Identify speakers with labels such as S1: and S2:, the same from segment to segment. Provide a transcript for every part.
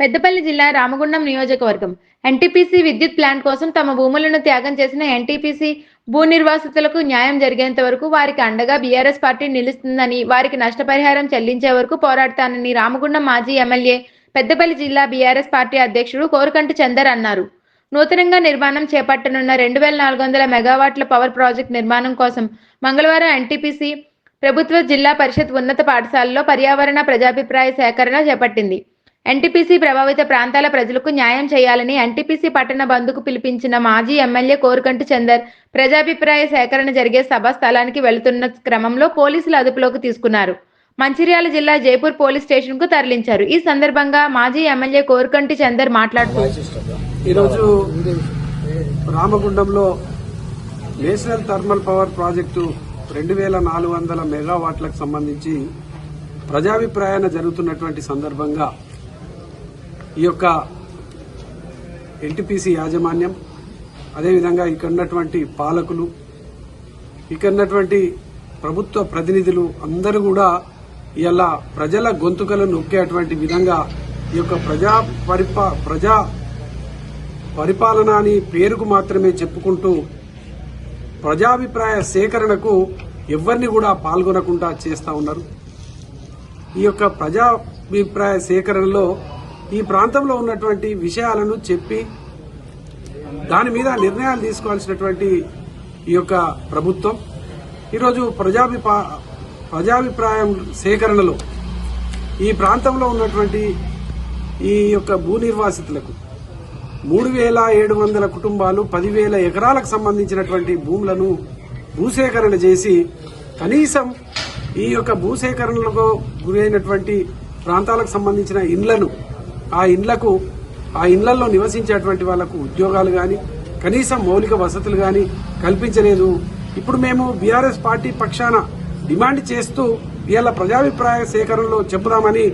S1: పెద్దపల్లి జిల్లా రామగుండం నియోజకవర్గం. ఎన్టీపీసీ విద్యుత్ ప్లాంట్ కోసం తమ భూములను త్యాగం చేసిన ఎన్టీపీసీ భూ నిర్వాసితులకు న్యాయం జరిగేంత వరకు వారికి అండగా బీఆర్ఎస్ పార్టీ నిలుస్తుందని వారికి నష్టపరిహారం చెల్లించే వరకు పోరాడతానని రామగుండం మాజీ ఎమ్మెల్యే పెద్దపల్లి జిల్లా బీఆర్ఎస్ పార్టీ అధ్యక్షుడు కోరకంటి చందర్ అన్నారు. నూతనంగా నిర్మాణం చేపట్టనున్న రెండు వేల నాలుగు వందల మెగావాట్ల పవర్ ప్రాజెక్ట్ నిర్మాణం కోసం మంగళవారం ఎన్టీపీసీ ప్రభుత్వ జిల్లా పరిషత్ ఉన్నత పాఠశాలలో పర్యావరణ ప్రజాభిప్రాయ సేకరణ చేపట్టింది. ఎన్టీపీసీ ప్రభావిత ప్రాంతాల ప్రజలకు న్యాయం చేయాలని ఎన్టీపీసీ పట్టణ బంధుకు పిలిపించిన మాజీ ఎమ్మెల్యే కోరుకంటి చందర్ ప్రజాభిప్రాయ సేకరణ జరిగే సభా స్థలానికి వెళుతున్న క్రమంలో పోలీసులు అదుపులోకి తీసుకున్నారు. మంచిర్యాల జిల్లా జైపూర్ పోలీస్ స్టేషన్కు తరలించారు. ఈ సందర్భంగా మాజీ ఎమ్మెల్యే కోరుకంటి చందర్ మాట్లాడుతూ
S2: ఈరోజు రామగుండంలో నేషనల్ థర్మల్ పవర్ ప్రాజెక్టు రెండు వేల నాలుగు వందల మెగావాట్లకు సంబంధించి ప్రజాభిప్రాయాన జరుగుతున్నటువంటి సందర్భంగా ఈ యొక్క ఎన్టీపీసీ యాజమాన్యం అదేవిధంగా ఇక్కడ ఉన్నటువంటి పాలకులు ఇక్కడ ఉన్నటువంటి ప్రభుత్వ ప్రతినిధులు అందరూ కూడా ఇలా ప్రజల గొంతుకలను నొక్కేటువంటి విధంగా ఈ యొక్క ప్రజా పరిపా ప్రజా పరిపాలన అని పేరుకు మాత్రమే చెప్పుకుంటూ ప్రజాభిప్రాయ సేకరణకు ఎవరిని కూడా పాల్గొనకుండా చేస్తా ఉన్నారు. ఈ యొక్క ప్రజాభిప్రాయ సేకరణలో ఈ ప్రాంతంలో ఉన్నటువంటి విషయాలను చెప్పి దాని మీద నిర్ణయాలు తీసుకోవాల్సినటువంటి ఈ యొక్క ప్రభుత్వం. ఈరోజు ప్రజాభిపా ప్రజాభిప్రాయం సేకరణలో ఈ ప్రాంతంలో ఉన్నటువంటి ఈ యొక్క భూ నిర్వాసితులకు మూడు వేల ఏడు వందల కుటుంబాలు పదివేల ఎకరాలకు సంబంధించినటువంటి భూములను భూసేకరణ చేసి కనీసం ఈ యొక్క భూసేకరణలకు గురైనటువంటి ప్రాంతాలకు సంబంధించిన ఇండ్లను ఆ ఇండ్లకు ఆ ఇండ్లలో నివసించేటువంటి వాళ్ళకు ఉద్యోగాలు గాని కనీసం మౌలిక వసతులు గాని కల్పించలేదు. ఇప్పుడు మేము బీఆర్ఎస్ పార్టీ పక్షాన డిమాండ్ చేస్తూ ఇవాళ ప్రజాభిప్రాయ సేకరణలో చెబుదామని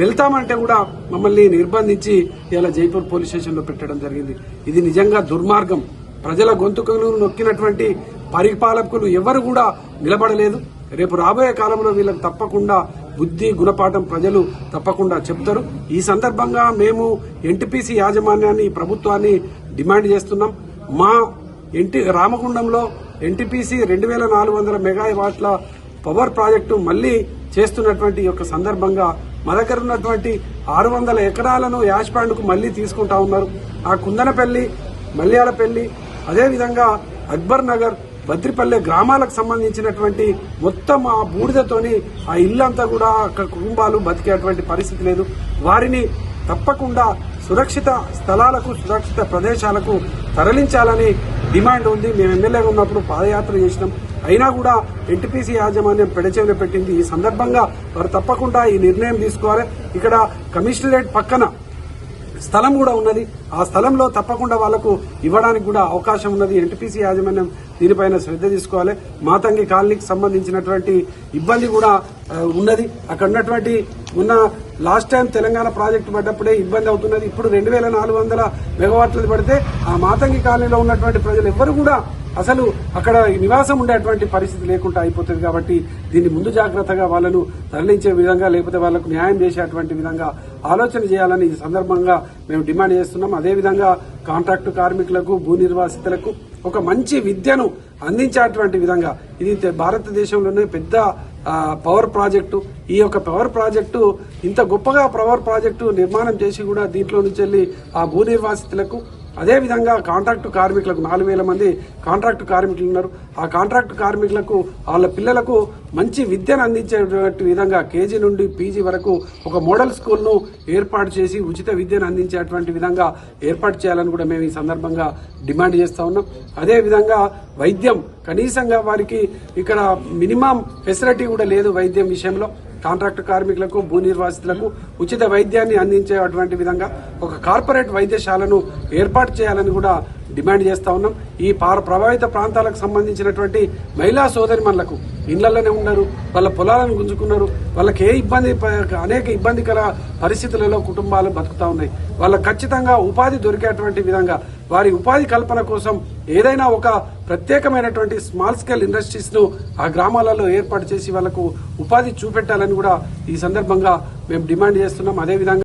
S2: వెళ్తామంటే కూడా మమ్మల్ని నిర్బంధించి ఇలా జైపూర్ పోలీస్ స్టేషన్లో పెట్టడం జరిగింది. ఇది నిజంగా దుర్మార్గం. ప్రజల గొంతుకలు నొక్కినటువంటి పరిపాలకులు ఎవరు కూడా నిలబడలేదు. రేపు రాబోయే కాలంలో వీళ్ళకి తప్పకుండా బుద్ధి గుణపాఠం ప్రజలు తప్పకుండా చెప్తారు. ఈ సందర్భంగా మేము ఎన్టీపీసీ యాజమాన్యాన్ని ప్రభుత్వాన్ని డిమాండ్ చేస్తున్నాం. మా ఎన్టీ రామగుండంలో ఎన్టీపీసీ రెండు వేల నాలుగు వందల మెగావాట్ల పవర్ ప్రాజెక్టు మళ్ళీ చేస్తున్నటువంటి యొక్క సందర్భంగా మా దగ్గర ఉన్నటువంటి ఆరు వందల ఎకరాలను యాష్ ప్యాండ్కు మళ్ళీ తీసుకుంటా ఉన్నారు. ఆ కుందనపల్లి మల్యాలపల్లి అదేవిధంగా అక్బర్ నగర్ బద్రిపల్లె గ్రామాలకు సంబంధించినటువంటి మొత్తం ఆ బూడిదతోని ఆ ఇల్లంతా కూడా అక్కడ కుటుంబాలు బతికేటువంటి పరిస్థితి లేదు. వారిని తప్పకుండా సురక్షిత స్థలాలకు సురక్షిత ప్రదేశాలకు తరలించాలని డిమాండ్ ఉంది. మేము ఎమ్మెల్యేగా ఉన్నప్పుడు పాదయాత్ర చేసినాం. అయినా కూడా ఎన్టీపీసీ యాజమాన్యం పెడచేవిన పెట్టింది. ఈ సందర్భంగా వారు తప్పకుండా ఈ నిర్ణయం తీసుకోవాలి. ఇక్కడ కమిషనరేట్ పక్కన స్థలం కూడా ఉన్నది. ఆ స్థలంలో తప్పకుండా వాళ్ళకు ఇవ్వడానికి కూడా అవకాశం ఉన్నది. ఎన్టీపీసీ యాజమాన్యం దీనిపైన శ్రద్ధ తీసుకోవాలి. మాతంగి కాలనీకి సంబంధించినటువంటి ఇబ్బంది కూడా ఉన్నది. అక్కడ ఉన్నటువంటి ఉన్న లాస్ట్ టైం తెలంగాణ ప్రాజెక్టు పడ్డప్పుడే ఇబ్బంది అవుతున్నది. ఇప్పుడు రెండు వేల నాలుగు వందల మెగావాట్లది పడితే ఆ మాతంగి కాలనీలో ఉన్నటువంటి ప్రజలు ఎవ్వరు కూడా అసలు అక్కడ నివాసం ఉండేటువంటి పరిస్థితి లేకుండా అయిపోతుంది కాబట్టి దీన్ని ముందు జాగ్రత్తగా వాళ్ళను తరలించే విధంగా లేకపోతే వాళ్ళకు న్యాయం చేసేటువంటి విధంగా ఆలోచన చేయాలని ఈ సందర్భంగా మేము డిమాండ్ చేస్తున్నాం. అదేవిధంగా కాంట్రాక్టు కార్మికులకు భూ నిర్వాసితులకు ఒక మంచి విద్యను అందించేటువంటి విధంగా ఇది భారతదేశంలోనే పెద్ద పవర్ ప్రాజెక్టు ఈ యొక్క పవర్ ప్రాజెక్టు ఇంత గొప్పగా పవర్ ప్రాజెక్టు నిర్మాణం చేసి కూడా దీంట్లో నుంచి వెళ్ళి ఆ భూ నిర్వాసితులకు అదేవిధంగా కాంట్రాక్టు కార్మికులకు నాలుగు వేల మంది కాంట్రాక్టు కార్మికులు ఉన్నారు. ఆ కాంట్రాక్టు కార్మికులకు వాళ్ళ పిల్లలకు మంచి విద్యను అందించేటువంటి విధంగా కేజీ నుండి పీజీ వరకు ఒక మోడల్ స్కూల్ను ఏర్పాటు చేసి ఉచిత విద్యను అందించేటువంటి విధంగా ఏర్పాటు చేయాలని కూడా మేము ఈ సందర్భంగా డిమాండ్ చేస్తూ ఉన్నాం. అదేవిధంగా వైద్యం కనీసంగా వారికి ఇక్కడ మినిమం ఫెసిలిటీ కూడా లేదు వైద్యం విషయంలో. కాంట్రాక్టు కార్మికులకు భూ నిర్వాసితులకు ఉచిత వైద్యాన్ని అందించేటువంటి విధంగా ఒక కార్పొరేట్ వైద్యశాలను ఏర్పాటు చేయాలని కూడా డిమాండ్ చేస్తా ఉన్నాం. ఈ పార ప్రభావిత ప్రాంతాలకు సంబంధించినటువంటి మహిళా సోదరిమణులకు ఇళ్ళలోనే ఉన్నారు వాళ్ళ పొలాలను గుంజుకున్నారు వాళ్ళకి ఏ ఇబ్బంది అనేక ఇబ్బందికర పరిస్థితులలో కుటుంబాలు బతుకుతా ఉన్నాయి. వాళ్ళ ఖచ్చితంగా ఉపాధి దొరికేటువంటి విధంగా వారి ఉపాధి కల్పన కోసం ఏదైనా ఒక ప్రత్యేకమైనటువంటి స్మాల్ స్కేల్ ఇండస్ట్రీస్ను ఆ గ్రామాలలో ఏర్పాటు చేసి వాళ్ళకు ఉపాధి చూపెట్టాలని కూడా ఈ సందర్భంగా మేము డిమాండ్ చేస్తున్నాం. అదేవిధంగా